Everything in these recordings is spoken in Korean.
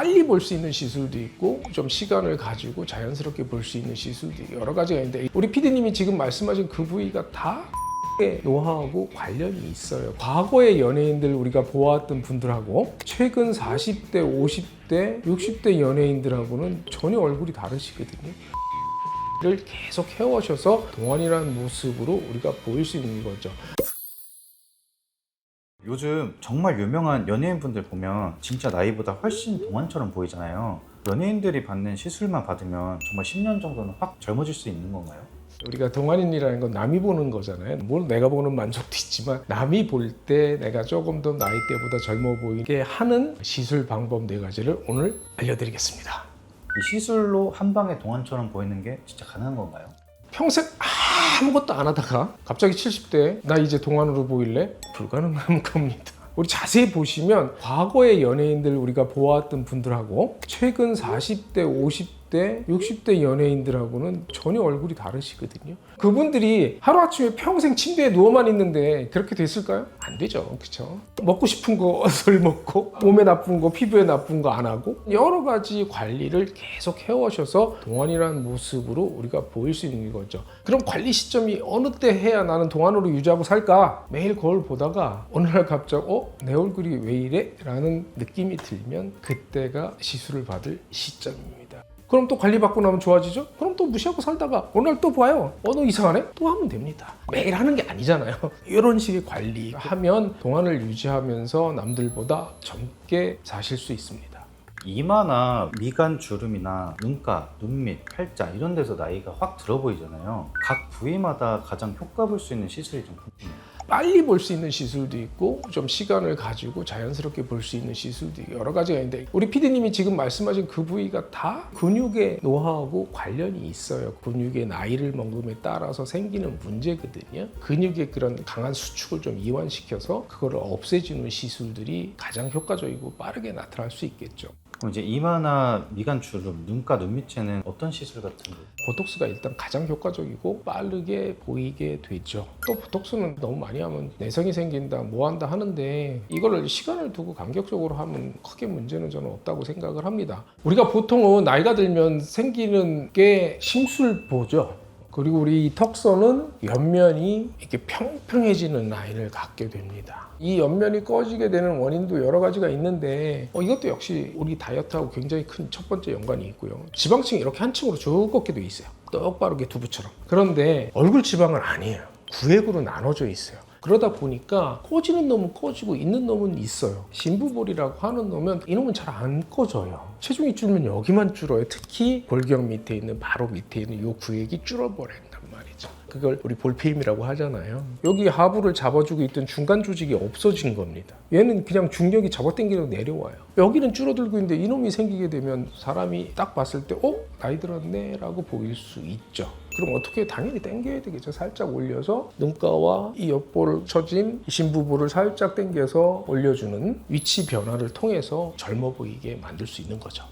빨리 볼 수 있는 시술도 있고 좀 시간을 가지고 자연스럽게 볼 수 있는 시술도 여러 가지가 있는데 우리 PD님이 지금 말씀하신 그 부위가 다 노화하고 관련이 있어요. 과거의 연예인들 우리가 보았던 분들하고 최근 40대, 50대, 60대 연예인들하고는 전혀 얼굴이 다르시거든요. 를 계속 해오셔서 동안이라는 모습으로 우리가 보일 수 있는 거죠. 요즘 정말 유명한 연예인분들 보면 진짜 나이보다 훨씬 동안처럼 보이잖아요. 연예인들이 받는 시술만 받으면 정말 10년 정도는 확 젊어질 수 있는 건가요? 우리가 동안인이라는 건 남이 보는 거잖아요. 물론 내가 보는 만족도 있지만 남이 볼 때 내가 조금 더 나이 때보다 젊어 보이게 하는 시술 방법 네 가지를 오늘 알려드리겠습니다. 이 시술로 한 방에 동안처럼 보이는 게 진짜 가능한 건가요? 평생 아무것도 안 하다가 갑자기 70대 나 이제 동안으로 보일래? 불가능한 겁니다. 우리 자세히 보시면 과거의 연예인들 우리가 보았던 분들하고 최근 40대, 50대, 60대 연예인들하고는 전혀 얼굴이 다르시거든요. 그분들이 하루아침에 평생 침대에 누워만 있는데 그렇게 됐을까요? 안 되죠. 그렇죠? 먹고 싶은 거덜 먹고 몸에 나쁜 거, 피부에 나쁜 거 안 하고 여러 가지 관리를 계속 해오셔서 동안이라는 모습으로 우리가 보일 수 있는 거죠. 그럼 관리 시점이 어느 때 해야 나는 동안으로 유지하고 살까? 매일 거울 보다가 어느 날 갑자기 어? 내 얼굴이 왜 이래? 라는 느낌이 들면 그때가 시술을 받을 시점입니다. 그럼 또 관리받고 나면 좋아지죠? 그럼 또 무시하고 살다가 어느 날 또 봐요. 어, 너 이상하네? 또 하면 됩니다. 매일 하는 게 아니잖아요. 이런 식의 관리하면 동안을 유지하면서 남들보다 젊게 사실 수 있습니다. 이마나 미간 주름이나 눈가, 눈밑, 팔자 이런 데서 나이가 확 들어 보이잖아요. 각 부위마다 가장 효과 볼 수 있는 시술이 좀 궁금해요. 빨리 볼 수 있는 시술도 있고 좀 시간을 가지고 자연스럽게 볼 수 있는 시술도 여러 가지가 있는데 우리 PD님이 지금 말씀하신 그 부위가 다 근육의 노화하고 관련이 있어요. 근육의 나이를 먹음에 따라서 생기는 문제거든요. 근육의 그런 강한 수축을 좀 이완시켜서 그거를 없애주는 시술들이 가장 효과적이고 빠르게 나타날 수 있겠죠. 그럼 이제 이마나 미간 주름, 눈가, 눈 밑에는 어떤 시술 같은 거? 보톡스가 일단 가장 효과적이고 빠르게 보이게 되죠. 또 보톡스는 너무 많이 하면 내성이 생긴다, 뭐 한다 하는데 이거를 시간을 두고 간격적으로 하면 크게 문제는 저는 없다고 생각을 합니다. 우리가 보통은 나이가 들면 생기는 게 심술보죠. 그리고 우리 이 턱선은 옆면이 이렇게 평평해지는 라인을 갖게 됩니다. 이 옆면이 꺼지게 되는 원인도 여러 가지가 있는데 어, 이것도 역시 우리 다이어트하고 굉장히 큰 첫 번째 연관이 있고요. 지방층이 이렇게 한 층으로 쭉 꺾게 돼 있어요. 똑바로 게 두부처럼. 그런데 얼굴 지방은 아니에요. 구획으로 나눠져 있어요. 그러다 보니까 꺼지는 놈은 꺼지고 있는 놈은 있어요. 신부볼이라고 하는 놈은 이놈은 잘 안 꺼져요. 체중이 줄면 여기만 줄어요. 특히 골격 밑에 있는 바로 밑에 있는 이 구획이 말이죠. 그걸 우리 볼페임이라고 하잖아요. 여기 하부를 잡아주고 있던 중간 조직이 없어진 겁니다. 얘는 그냥 중력이 잡아당기고 내려와요. 여기는 줄어들고 있는데 이놈이 생기게 되면 사람이 딱 봤을 때 어? 나이 들었네 라고 보일 수 있죠. 그럼 어떻게 당연히 당겨야 되겠죠. 살짝 올려서 눈가와 이 옆볼을 처진 신부볼을 살짝 당겨서 올려주는 위치 변화를 통해서 젊어 보이게 만들 수 있는 거죠.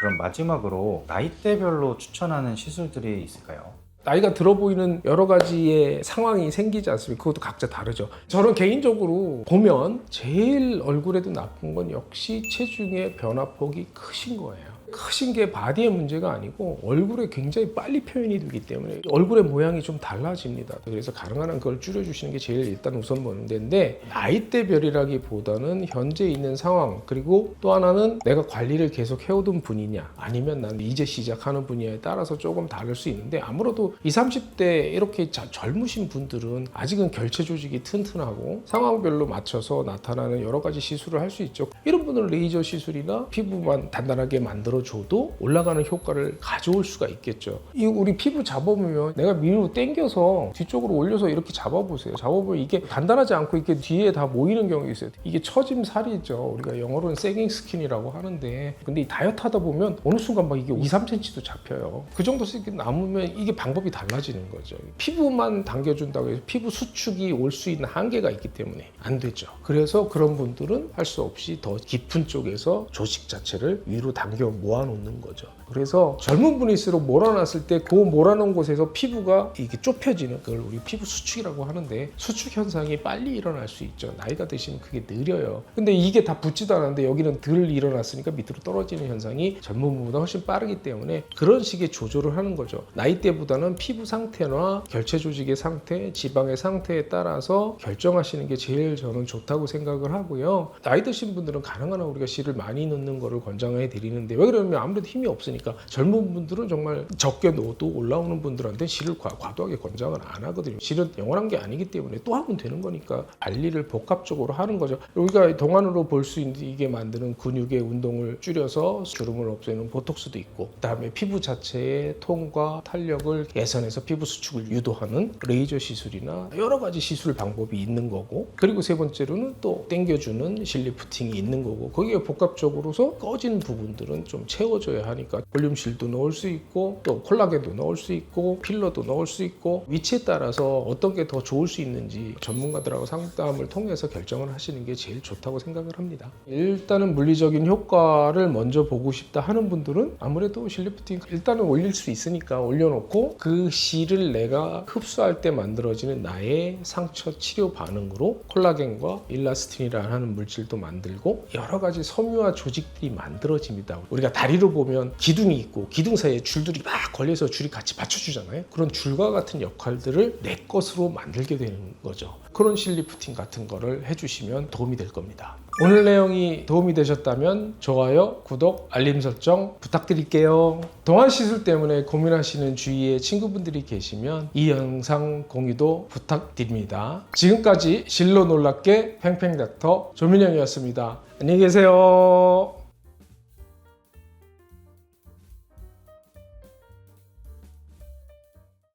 그럼 마지막으로 나이대별로 추천하는 시술들이 있을까요? 나이가 들어 보이는 여러 가지의 상황이 생기지 않습니까? 그것도 각자 다르죠. 저는 개인적으로 보면 제일 얼굴에도 나쁜 건 역시 체중의 변화폭이 크신 거예요. 크신 게 바디의 문제가 아니고 얼굴에 굉장히 빨리 표현이 되기 때문에 얼굴의 모양이 좀 달라집니다. 그래서 가능한 한 그걸 줄여주시는 게 제일 일단 우선 문제인데 나이대별이라기보다는 현재 있는 상황 그리고 또 하나는 내가 관리를 계속 해오던 분이냐 아니면 난 이제 시작하는 분야에 따라서 조금 다를 수 있는데 아무래도 20, 30대 이렇게 자- 젊으신 분들은 아직은 결체 조직이 튼튼하고 상황별로 맞춰서 나타나는 여러 가지 시술을 할 수 있죠. 이런 분들은 레이저 시술이나 피부만 단단하게 만들어 줘도 올라가는 효과를 가져올 수가 있겠죠. 이 우리 피부 잡아보면 내가 위로 당겨서 뒤쪽으로 올려서 이렇게 잡아보세요. 잡아보면 이게 단단하지 않고 이렇게 뒤에 다 모이는 경우가 있어요. 이게 처짐 살이죠. 우리가 영어로는 세깅 스킨이라고 하는데 근데 이 다이어트 하다 보면 어느 순간 막 이게 2, 3cm도 잡혀요. 그 정도씩 이렇게 남으면 이게 방법이 달라지는 거죠. 피부만 당겨준다고 해서 피부 수축이 올 수 있는 한계가 있기 때문에 안 되죠. 그래서 그런 분들은 할 수 없이 더 깊은 쪽에서 조직 자체를 위로 당겨 모아놓는 거죠. 그래서 젊은 분일수록 몰아놨을 때 그 몰아놓은 곳에서 피부가 이게 좁혀지는 그걸 우리 피부 수축이라고 하는데 수축 현상이 빨리 일어날 수 있죠. 나이가 드시면 그게 느려요. 근데 이게 다 붙지도 않았는데 여기는 덜 일어났으니까 밑으로 떨어지는 현상이 젊은 분보다 훨씬 빠르기 때문에 그런 식의 조절을 하는 거죠. 나이대보다는 피부 상태나 결체 조직의 상태, 지방의 상태에 따라서 결정하시는 게 제일 저는 좋다고 생각을 하고요. 나이 드신 분들은 가능한 한 우리가 실을 많이 넣는 거를 권장해 드리는데 왜 그러냐면 아무래도 힘이 없으니까 젊은 분들은 정말 적게 넣어도 올라오는 분들한테 실을 과, 과도하게 권장을 안 하거든요. 실은 영원한 게 아니기 때문에 또 하면 되는 거니까 관리를 복합적으로 하는 거죠. 우리가 동안으로 볼 수 있게 만드는 근육의 운동을 줄여서 주름을 없애는 보톡스도 있고 그다음에 피부 자체의 톤과 탄력을 개선해서 피부 수축을 유도하는 레이저 시술이나 여러 가지 시술 방법이 있는 거고 그리고 세 번째로는 또 당겨주는 실리프팅이 있는 거고 거기에 복합적으로서 꺼진 부분들은 좀 채워줘야 하니까 볼륨실도 넣을 수 있고 또 콜라겐도 넣을 수 있고 필러도 넣을 수 있고 위치에 따라서 어떤 게 더 좋을 수 있는지 전문가들하고 상담을 통해서 결정을 하시는 게 제일 좋다고 생각을 합니다. 일단은 물리적인 효과를 먼저 보고 싶다 하는 분들은 아무래도 실리프팅 일단은 올릴 수 있으니까 올려놓고 그 실을 내가 흡수할 때 만들어지는 나의 상처 치료 반응으로 콜라겐과 일라스틴이라는 물질도 만들고 여러 가지 섬유화 조직들이 만들어집니다. 우리가 다리로 보면 기둥이 있고 기둥 사이에 줄들이 막 걸려서 줄이 같이 받쳐주잖아요. 그런 줄과 같은 역할들을 내 것으로 만들게 되는 거죠. 그런 실리프팅 같은 거를 해주시면 도움이 될 겁니다. 오늘 내용이 도움이 되셨다면 좋아요, 구독, 알림 설정 부탁드릴게요. 동안 시술 때문에 고민하시는 주위에 친구분들이 계시면 이 영상 공유도 부탁드립니다. 지금까지 실로 놀랍게 팽팽닥터 조민영이었습니다. 안녕히 계세요.